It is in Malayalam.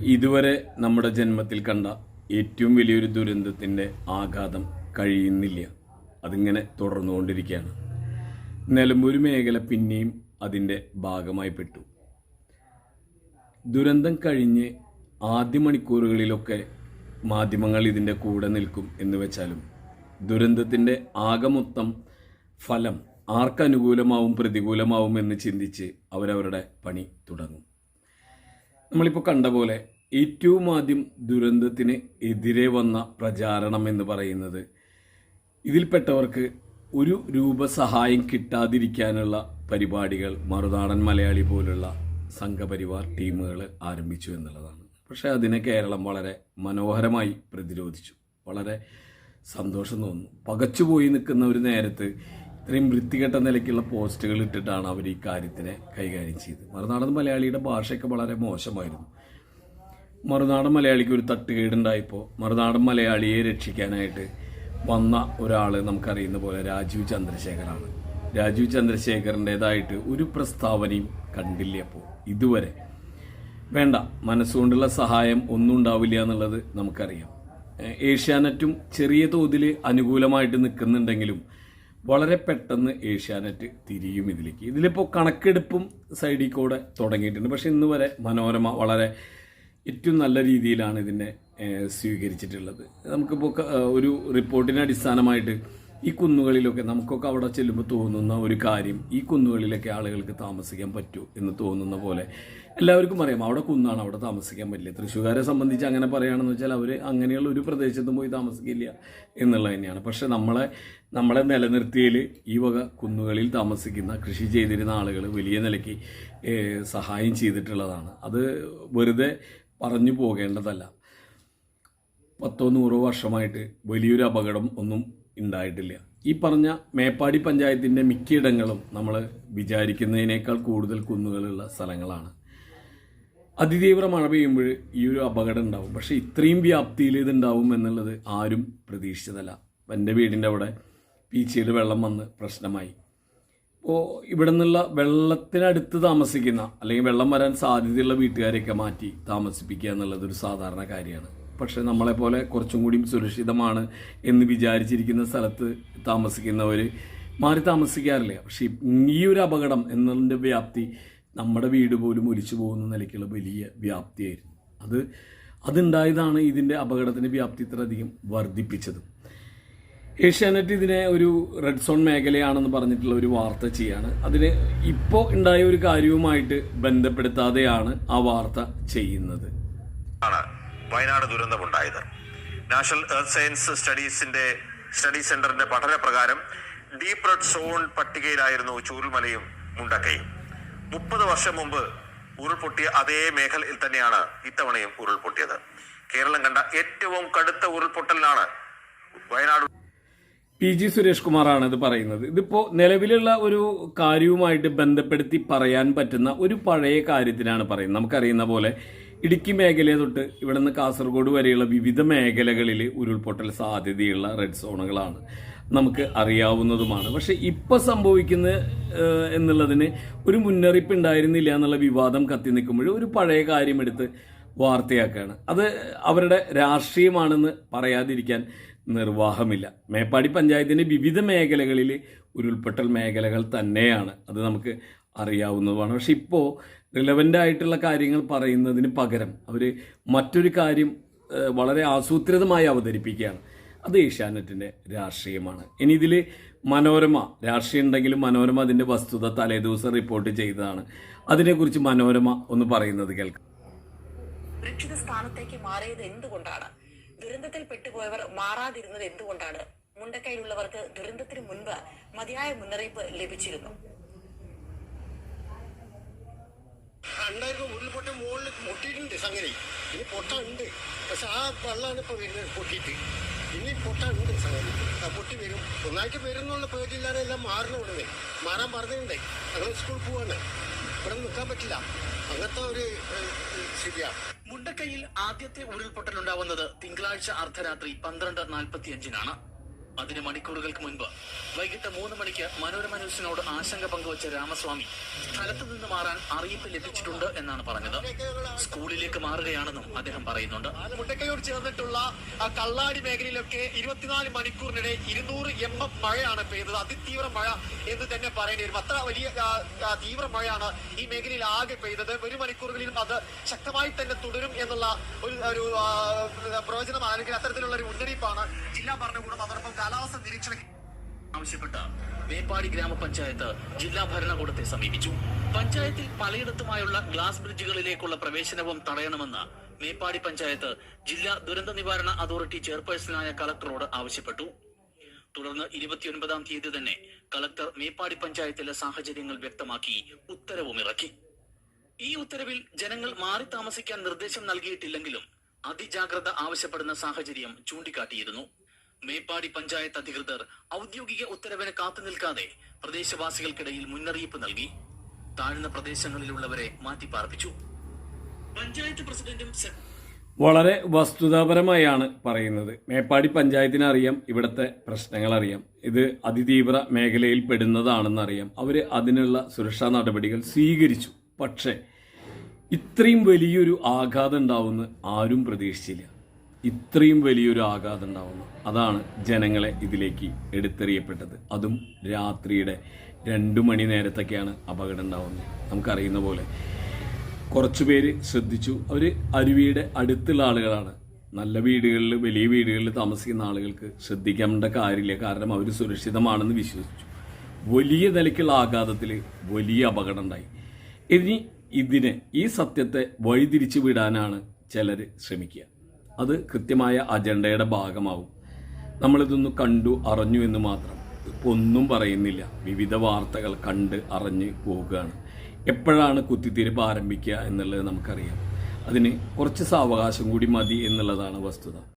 ഇതുവരെ നമ്മുടെ ജന്മത്തിൽ കണ്ട ഏറ്റവും വലിയൊരു ദുരന്തത്തിന്റെ ആഘാതം കഴിയുന്നില്ല. അതിങ്ങനെ തുടർന്നുകൊണ്ടിരിക്കുകയാണ്. നിലമ്പൂർ മേഖല പിന്നെയും അതിന്റെ ഭാഗമായി പെട്ടു. ദുരന്തം കഴിഞ്ഞ് ആദ്യ മണിക്കൂറുകളിലൊക്കെ മാധ്യമങ്ങൾ ഇതിന്റെ കൂടെ നിൽക്കും എന്ന് വെച്ചാലും ദുരന്തത്തിന്റെ ആകെ മൊത്തം ഫലം ആർക്കനുകൂലമാവും പ്രതികൂലമാവും എന്ന് ചിന്തിച്ച് അവരവരുടെ പണി തുടങ്ങും. നമ്മളിപ്പോൾ കണ്ട പോലെ ഏറ്റവും ആദ്യം ദുരന്തത്തിന് എതിരെ വന്ന പ്രചാരണം എന്ന് പറയുന്നത് ഇതിൽപ്പെട്ടവർക്ക് ഒരു രൂപ സഹായം കിട്ടാതിരിക്കാനുള്ള പരിപാടികൾ മറുനാടൻ മലയാളി പോലുള്ള സംഘപരിവാർ ടീമുകൾ ആരംഭിച്ചു എന്നുള്ളതാണ്. പക്ഷേ അതിനെ കേരളം വളരെ മനോഹരമായി പ്രതിരോധിച്ചു. വളരെ സന്തോഷം തോന്നുന്നു. പകച്ചുപോയി നിൽക്കുന്ന ഒരു നേരത്ത് ഇത്രയും വൃത്തികെട്ട നിലയ്ക്കുള്ള പോസ്റ്റുകൾ ഇട്ടിട്ടാണ് അവർ ഈ കാര്യത്തിനെ കൈകാര്യം ചെയ്തത്. മറുനാടൻ മലയാളിയുടെ ഭാഷയൊക്കെ വളരെ മോശമായിരുന്നു. മറുനാടൻ മലയാളിക്ക് ഒരു തട്ടുകേടുണ്ടായപ്പോൾ മറുനാടൻ മലയാളിയെ രക്ഷിക്കാനായിട്ട് വന്ന ഒരാൾ നമുക്കറിയുന്ന പോലെ രാജീവ് ചന്ദ്രശേഖറാണ്. രാജീവ് ചന്ദ്രശേഖറിന്റെതായിട്ട് ഒരു പ്രസ്താവനയും കണ്ടില്ല അപ്പോൾ ഇതുവരെ വേണ്ട മനസ്സുകൊണ്ടുള്ള സഹായം ഒന്നും ഉണ്ടാവില്ല എന്നുള്ളത് നമുക്കറിയാം. ഏഷ്യാനെറ്റും ചെറിയ തോതിൽ അനുകൂലമായിട്ട് നിൽക്കുന്നുണ്ടെങ്കിലും വളരെ പെട്ടെന്ന് ഏഷ്യാനെറ്റ് തിരിയും ഇതിലേക്ക്. ഇതിലിപ്പോൾ കണക്കെടുപ്പും സൈഡിൽ കൂടെ തുടങ്ങിയിട്ടുണ്ട്. പക്ഷേ ഇന്ന് വരെ മനോരമ വളരെ ഏറ്റവും നല്ല രീതിയിലാണ് ഇതിനെ സ്വീകരിച്ചിട്ടുള്ളത്. നമുക്കിപ്പോൾ ഒരു റിപ്പോർട്ടിനെ അടിസ്ഥാനമായിട്ട് ഈ കുന്നുകളിലൊക്കെ നമുക്കൊക്കെ അവിടെ ചെല്ലുമ്പോൾ തോന്നുന്ന ഒരു കാര്യം ഈ കുന്നുകളിലൊക്കെ ആളുകൾക്ക് താമസിക്കാൻ പറ്റൂ എന്ന് തോന്നുന്ന പോലെ എല്ലാവർക്കും അറിയാം. അവിടെ കുന്നാണ് അവിടെ താമസിക്കാൻ പറ്റില്ല. തൃശ്ശൂകാരെ സംബന്ധിച്ച് അങ്ങനെ പറയുകയാണെന്ന് വെച്ചാൽ അവർ അങ്ങനെയുള്ള ഒരു പ്രദേശത്തും പോയി താമസിക്കില്ല എന്നുള്ളത് തന്നെയാണ്. പക്ഷെ നമ്മളെ നമ്മളെ നിലനിർത്തിയതിൽ ഈ വക കുന്നുകളിൽ താമസിക്കുന്ന കൃഷി ചെയ്തിരുന്ന ആളുകൾ വലിയ നിലയ്ക്ക് സഹായം ചെയ്തിട്ടുള്ളതാണ്. അത് വെറുതെ പറഞ്ഞു പോകേണ്ടതല്ല. പത്തോ നൂറോ വർഷമായിട്ട് വലിയൊരു അപകടം ഒന്നും ഉണ്ടായിട്ടില്ല. ഈ പറഞ്ഞ മേപ്പാടി പഞ്ചായത്തിന്റെ മിക്കയിടങ്ങളും നമ്മൾ വിചാരിക്കുന്നതിനേക്കാൾ കൂടുതൽ കുന്നുകളുള്ള സ്ഥലങ്ങളാണ്. അതിതീവ്ര മഴ പെയ്യുമ്പോൾ ഈ ഒരു അപകടം ഉണ്ടാവും. പക്ഷേ ഇത്രയും വ്യാപ്തിയിൽ ഇതുണ്ടാവും എന്നുള്ളത് ആരും പ്രതീക്ഷിച്ചതല്ല. എന്റെ വീടിന്റെ അവിടെ പീച്ചയിൽ വെള്ളം വന്ന് പ്രശ്നമായി. അപ്പോൾ ഇവിടെ നിന്നുള്ള വെള്ളത്തിനടുത്ത് താമസിക്കുന്ന അല്ലെങ്കിൽ വെള്ളം വരാൻ സാധ്യതയുള്ള വീട്ടുകാരെയൊക്കെ മാറ്റി താമസിപ്പിക്കുക എന്നുള്ളത് ഒരു സാധാരണ കാര്യമാണ്. പക്ഷേ നമ്മളെപ്പോലെ കുറച്ചും കൂടി സുരക്ഷിതമാണ് എന്ന് വിചാരിച്ചിരിക്കുന്ന സ്ഥലത്ത് താമസിക്കുന്നവർ മാറി താമസിക്കാറില്ല. പക്ഷേ ഈ ഒരു അപകടം എന്നതിന്റെ വ്യാപ്തി നമ്മുടെ വീട് പോലും ഒലിച്ചു പോകുന്ന നിലയ്ക്കുള്ള വലിയ വ്യാപ്തിയായിരുന്നു. അത് അതുണ്ടായതാണ് ഇതിന്റെ അപകടത്തിന്റെ വ്യാപ്തി ഇത്രയധികം വർദ്ധിപ്പിച്ചത്. ഏഷ്യാനെറ്റ് ഇതിനെ ഒരു റെഡ് സോൺ മേഖലയാണെന്ന് പറഞ്ഞിട്ടുള്ള ഒരു വാർത്ത ചെയ്യാണ്. അതിന് ഇപ്പോൾ ഉണ്ടായ ഒരു കാര്യവുമായിട്ട് ബന്ധപ്പെടുത്താതെയാണ് ആ വാർത്ത ചെയ്യുന്നത്. ആണ്. വയനാട് ദുരന്തമുണ്ടായത്. നാഷണൽ എർത്ത് സയൻസ് സ്റ്റഡീസിന്റെ സ്റ്റഡി സെന്ററിന്റെ പഠന പ്രകാരം ഡീപ് റെഡ് സോൺ പട്ടികയിലായിരുന്നു ചൂരുമലയും മുണ്ടക്കയും. മുപ്പത് വർഷം മുമ്പ് ഉരുൾപൊട്ടിയ അതേ മേഖലയിൽ തന്നെയാണ് ഇത്തവണയും ഉരുൾപൊട്ടിയത്. കേരളം കണ്ട ഏറ്റവും കടുത്ത ഉരുൾപൊട്ടലിനാണ് വയനാട്. പി ജി സുരേഷ് കുമാറാണ് ഇത് പറയുന്നത്. ഇതിപ്പോൾ നിലവിലുള്ള ഒരു കാര്യവുമായിട്ട് ബന്ധപ്പെടുത്തി പറയാൻ പറ്റുന്ന ഒരു പഴയ കാര്യത്തിനാണ് പറയുന്നത്. നമുക്കറിയുന്ന പോലെ ഇടുക്കി മേഖലയെ തൊട്ട് ഇവിടെ നിന്ന് കാസർഗോഡ് വരെയുള്ള വിവിധ മേഖലകളിൽ ഉരുൾപൊട്ടൽ സാധ്യതയുള്ള റെഡ് സോണുകളാണ് നമുക്ക് അറിയാവുന്നതുമാണ്. പക്ഷേ ഇപ്പം സംഭവിക്കുന്ന എന്നുള്ളതിന് ഒരു മുന്നറിയിപ്പ് ഉണ്ടായിരുന്നില്ല എന്നുള്ള വിവാദം കത്തി നിൽക്കുമ്പോൾ ഒരു പഴയ കാര്യമെടുത്ത് വാർത്തയാക്കുകയാണ് അത് അവരുടെ രാഷ്ട്രീയമാണെന്ന് പറയാതിരിക്കാൻ നിർവാഹമില്ല. മേപ്പാടി പഞ്ചായത്തിന്റെ വിവിധ മേഖലകളിൽ ഉരുൾപൊട്ടൽ മേഖലകൾ തന്നെയാണ്. അത് നമുക്ക് അറിയാവുന്നതുമാണ്. പക്ഷെ ഇപ്പോൾ റിലവന്റ് ആയിട്ടുള്ള കാര്യങ്ങൾ പറയുന്നതിന് പകരം അവർ മറ്റൊരു കാര്യം വളരെ ആസൂത്രിതമായി അവതരിപ്പിക്കുകയാണ്. അത് ഏഷ്യാനെറ്റിന്റെ രാഷ്ട്രീയമാണ്. ഇനി ഇതിൽ മനോരമ രാഷ്ട്രീയം ഉണ്ടെങ്കിലും മനോരമ അതിന്റെ വസ്തുത തലേദിവസം റിപ്പോർട്ട് ചെയ്തതാണ്. അതിനെക്കുറിച്ച് മനോരമ ഒന്ന് പറയുന്നത് കേൾക്കാം. സുരക്ഷിത സ്ഥാനത്തേക്ക് മാറിയത് എന്തുകൊണ്ടാണ്? ദുരന്തത്തിൽ പെട്ടുപോയവർ മാറാതിരുന്നത് എന്തുകൊണ്ടാണ്? മുണ്ടക്കൈയിലുള്ളവർക്ക് ദുരന്തത്തിന് മുൻപ് മതിയായ മുന്നറിയിപ്പ് ലഭിച്ചിരുന്നു. ഉണ്ടായിരുന്നു ഉരുൾപൊട്ടി മുകളിൽ പൊട്ടിയിട്ടുണ്ട് സംഗതി. ഇനി പൊട്ടുണ്ട് പക്ഷെ ആ വെള്ളമാണ് ഇപ്പോൾ വരുന്നത് പൊട്ടിയിട്ട്. ഇനി പൊട്ടുണ്ട് സംഗതി. പൊട്ടി വരും. ഒന്നായിട്ട് വരും എന്നുള്ള പേടിയില്ലാതെ എല്ലാം മാറണം ഉടനെ മാറാൻ പറഞ്ഞിട്ടുണ്ടേ. ഞങ്ങൾ സ്കൂളിൽ പോവാണ്. ഇവിടെ നിൽക്കാൻ പറ്റില്ല. അങ്ങനത്തെ ഒരു സ്ഥിതിയാണ് മുണ്ടക്കൈയിൽ ആദ്യത്തെ ഉരുൾപൊട്ടലുണ്ടാവുന്നത് തിങ്കളാഴ്ച അർദ്ധരാത്രി പന്ത്രണ്ട് നാൽപ്പത്തിയഞ്ചിനാണ്. അതിന് മണിക്കൂറുകൾക്ക് മുൻപ് വൈകിട്ട് മൂന്ന് മണിക്ക് മനോരമ ന്യൂസിനോട് ആശങ്ക പങ്കുവച്ച രാമസ്വാമി സ്ഥലത്തു നിന്ന് മാറാൻ അറിയിപ്പ് ലഭിച്ചിട്ടുണ്ട് എന്നാണ് പറഞ്ഞത്. സ്കൂളിലേക്ക് മാറുകയാണെന്നും അദ്ദേഹം പറയുന്നുണ്ട്. മുണ്ടക്കയോട് ചേർന്നിട്ടുള്ള കള്ളാടി മേഖലയിലൊക്കെ ഇരുപത്തിനാല് മണിക്കൂറിനിടെ ഇരുന്നൂറ് എം എം മഴയാണ് പെയ്തത്. അതിതീവ്ര മഴ എന്ന് തന്നെ പറയേണ്ടി വരും. അത്ര വലിയ തീവ്ര മഴയാണ് ഈ മേഖലയിൽ ആകെ പെയ്തത്. ഒരു മണിക്കൂറുകളിലും അത് ശക്തമായി തന്നെ തുടരും എന്നുള്ള ഒരു ഒരു പ്രവചനം അല്ലെങ്കിൽ അത്തരത്തിലുള്ള ഒരു മുന്നറിയിപ്പാണ് ജില്ലാ ഭരണകൂടം അതോടൊപ്പം കാലാവസ്ഥ നിരീക്ഷണ ആവശ്യപ്പെട്ട് മേപ്പാടി ഗ്രാമപഞ്ചായത്ത് ജില്ലാ ഭരണകൂടത്തെ സമീപിച്ചു. പഞ്ചായത്തിൽ പലയിടത്തുമായുള്ള ഗ്ലാസ് ബ്രിഡ്ജുകളിലേക്കുള്ള പ്രവേശനവും തടയണമെന്ന് മേപ്പാടി പഞ്ചായത്ത് ജില്ലാ ദുരന്ത നിവാരണ അതോറിറ്റി ചെയർപേഴ്സണായ കളക്ടറോട് ആവശ്യപ്പെട്ടു. തുടർന്ന് ഇരുപത്തിയൊൻപതാം തീയതി തന്നെ കളക്ടർ മേപ്പാടി പഞ്ചായത്തിലെ സാഹചര്യങ്ങൾ വ്യക്തമാക്കി ഉത്തരവും ഇറക്കി. ഈ ഉത്തരവിൽ ജനങ്ങൾ മാറി താമസിക്കാൻ നിർദ്ദേശം നൽകിയിട്ടില്ലെങ്കിലും അതിജാഗ്രത ആവശ്യപ്പെടുന്ന സാഹചര്യം ചൂണ്ടിക്കാട്ടിയിരുന്നു. മേപ്പാടി പഞ്ചായത്ത് അധികൃതർ ഔദ്യോഗിക ഉത്തരവിന് കാത്തുനിൽക്കാതെ പ്രദേശവാസികൾക്കിടയിൽ മുന്നറിയിപ്പ് നൽകി. താഴ്ന്ന പ്രദേശങ്ങളിലുള്ളവരെ മാറ്റിപ്പാർപ്പിച്ചു. പഞ്ചായത്ത് പ്രസിഡന്റും വളരെ വസ്തുതാപരമായാണ് പറയുന്നത്. മേപ്പാടി പഞ്ചായത്തിന് അറിയാം ഇവിടുത്തെ പ്രശ്നങ്ങൾ അറിയാം ഇത് അതിതീവ്ര മേഖലയിൽ പെടുന്നതാണെന്നറിയാം. അവർ അതിനുള്ള സുരക്ഷാ നടപടികൾ സ്വീകരിച്ചു. പക്ഷേ ഇത്രയും വലിയൊരു ആഘാതം ഉണ്ടാവുമെന്ന് ആരും പ്രതീക്ഷിച്ചില്ല. ഇത്രയും വലിയൊരു ആഘാതം ഉണ്ടാവുന്നു. അതാണ് ജനങ്ങളെ ഇതിലേക്ക് എടുത്തെറിയപ്പെട്ടത്. അതും രാത്രിയുടെ രണ്ടു മണി നേരത്തൊക്കെയാണ് അപകടം ഉണ്ടാവുന്നത്. നമുക്കറിയുന്ന പോലെ കുറച്ചു പേര് ശ്രദ്ധിച്ചു. അവർ അരുവിയുടെ അടുത്തുള്ള ആളുകളാണ്. നല്ല വീടുകളിൽ വലിയ വീടുകളിൽ താമസിക്കുന്ന ആളുകൾക്ക് ശ്രദ്ധിക്കേണ്ട കാര്യമില്ല. കാരണം അവർ സുരക്ഷിതമാണെന്ന് വിശ്വസിച്ചു. വലിയ നിലയ്ക്കുള്ള ആഘാതത്തിൽ വലിയ അപകടം ഉണ്ടായി. ഇനി ഇതിനെ ഈ സത്യത്തെ വഴിതിരിച്ചു വിടാനാണ് ചിലർ ശ്രമിക്കുക. അത് കൃത്യമായ അജണ്ടയുടെ ഭാഗമാവും. നമ്മളിതൊന്ന് കണ്ടു അറിഞ്ഞു എന്ന് മാത്രം. ഇപ്പോൾ ഒന്നും പറയുന്നില്ല. വിവിധ വാർത്തകൾ കണ്ട് അറിഞ്ഞ് പോവുകയാണ് എപ്പോഴാണ് കുത്തിത്തിരിപ്പ് ആരംഭിക്കുക എന്നുള്ളത് നമുക്കറിയാം. അതിന് കുറച്ച് സാവകാശം കൂടി മതി എന്നുള്ളതാണ് വസ്തുത.